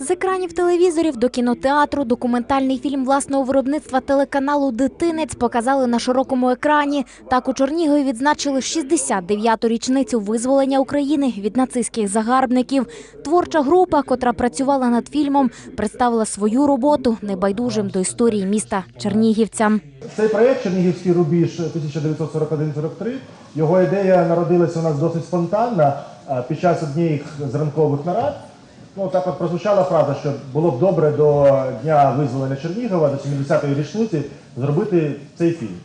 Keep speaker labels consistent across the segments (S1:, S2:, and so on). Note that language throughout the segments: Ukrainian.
S1: З екранів телевізорів до кінотеатру документальний фільм власного виробництва телеканалу Дитинець показали на широкому екрані. Так у Чернігові відзначили 69-ту річницю визволення України від нацистських загарбників. Творча група, котра працювала над фільмом, представила свою роботу небайдужим до історії міста чернігівцям.
S2: Цей проєкт Чернігівський рубіж 1941-43, його ідея народилася у нас досить спонтанно під час однієї з ранкових нарад. Ну, так от прозвучала фраза, що було б добре до Дня визволення Чернігова, до 70-ї річниці, зробити цей фільм.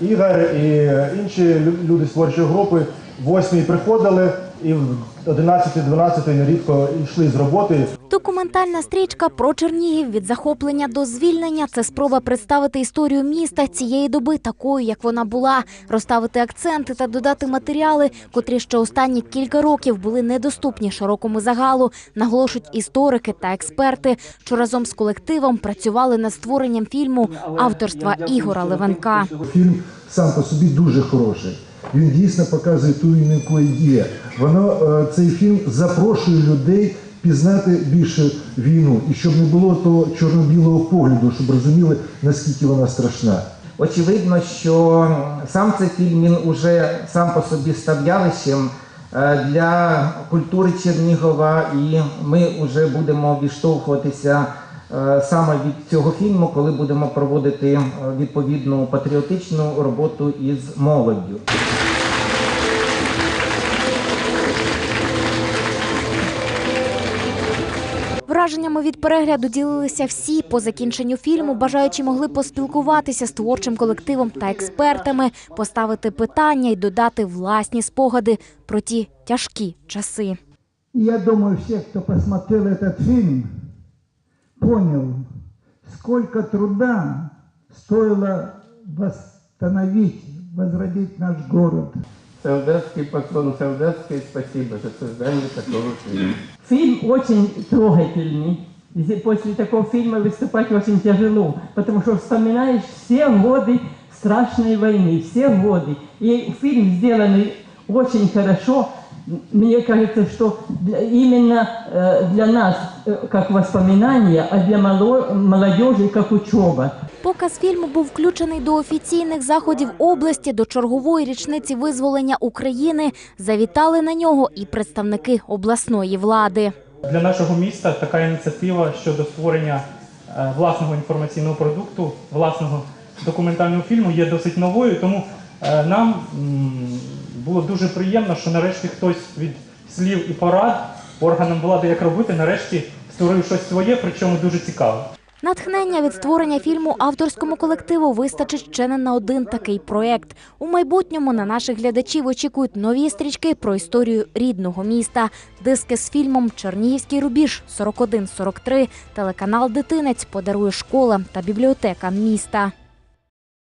S2: Ігор і інші люди з творчої групи в 8 приходили і в 11-12 нерідко йшли з роботи.
S1: Документальна стрічка про Чернігів від захоплення до звільнення це спроба представити історію міста цієї доби такою, як вона була, розставити акценти та додати матеріали, котрі ще останні кілька років були недоступні широкому загалу, наголошують історики та експерти, що разом з колективом працювали над створенням фільму авторства Ігора Левенка.
S3: Фільм сам по собі дуже хороший. Він дійсно показує ту війну, яку є. Воно е, цей фільм запрошує людей пізнати більше війну, і щоб не було того чорно-білого погляду, щоб розуміли наскільки вона страшна.
S4: Очевидно, що сам цей фільм він уже сам по собі став явищем е, для культури Чернігова, і ми вже будемо відштовхуватися е, саме від цього фільму, коли будемо проводити е, відповідну патріотичну роботу із молоддю.
S1: Враженнями від перегляду ділилися всі. По закінченню фільму бажаючі могли поспілкуватися з творчим колективом та експертами, поставити питання і додати власні спогади про ті тяжкі часи.
S5: Я думаю, все, кто посмотрел этот фильм, понял, сколько труда стоило восстановить, возродить наш город.
S6: Солдатский поклон, солдатское спасибо за создание такого фильма.
S7: Фильм очень трогательный. После такого фильма выступать очень тяжело, потому что вспоминаешь все годы страшной войны, все годы. И фильм сделанный очень хорошо. Мне кажется, что для- именно э, для нас э, как воспоминание, а для молодежи как учеба.
S1: Показ фільму був включений до офіційних заходів області до чергової річниці визволення України. Завітали на нього і представники обласної влади.
S8: Для нашого міста така ініціатива щодо створення е, власного інформаційного продукту, власного документального фільму є досить новою. Тому е, нам було дуже приємно, що нарешті хтось від слів і порад органам влади, як робити, нарешті створив щось своє, причому дуже цікаве.
S1: Натхнення від створення фільму авторському колективу вистачить ще не на один такий проект. У майбутньому на наших глядачів очікують нові стрічки про історію рідного міста. Диски з фільмом Чернігівський рубіж 41-43. Телеканал Дитинець подарує школам та бібліотекам міста.